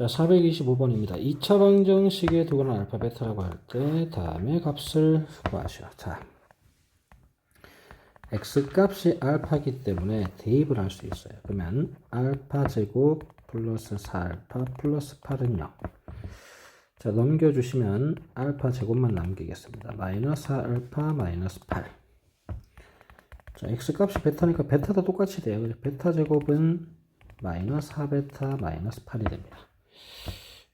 자, 425번입니다. 2차 방정식에 두거나 알파 베타라고 할 때 다음의 값을 구하시오. 자, x 값이 알파기 때문에 대입을 할 수 있어요. 그러면 알파 제곱 플러스 4알파 플러스 8은 0. 자, 넘겨주시면 알파 제곱만 남기겠습니다. 마이너스 4알파 마이너스 8. 자, x 값이 베타니까 베타도 똑같이 돼요. 그래서 베타 제곱은 마이너스 4베타 마이너스 8이 됩니다.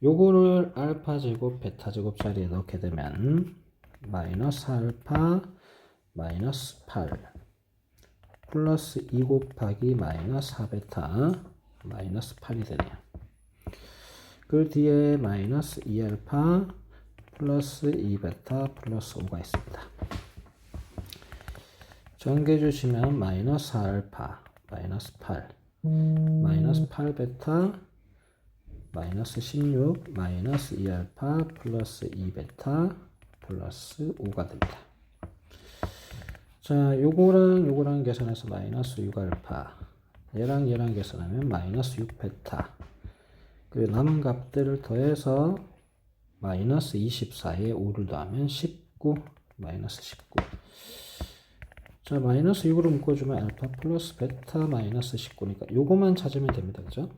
요거를 알파 제곱 베타 제곱 자리에 넣게 되면 마이너스 알파 마이너스 8 플러스 2 곱하기 마이너스 4베타 마이너스 8이 되네요. 그 뒤에 마이너스 2알파 플러스 2베타 플러스 5가 있습니다. 전개 주시면 마이너스 4알파 마이너스 8 마이너스 8베타 마이너스 16 마이너스 2알파 플러스 2베타 플러스 5가 됩니다. 자, 요거랑 요거랑 계산해서 마이너스 6알파 얘랑 얘랑 계산하면 마이너스 6베타 그리고 남은 값들을 더해서 마이너스 24에 5를 더하면 19 마이너스 19 자, 마이너스 6으로 묶어주면 알파 플러스 베타 마이너스 19니까 요거만 찾으면 됩니다. 그죠?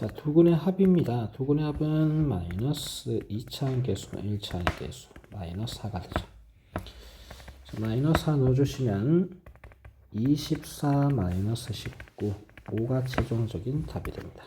자, 두근의 합입니다. 두근의 합은 마이너스 2차항 계수나 1차항 계수 마이너스 4가 되죠. 자, 마이너스 4 넣어주시면 24 마이너스 19 5가 최종적인 답이 됩니다.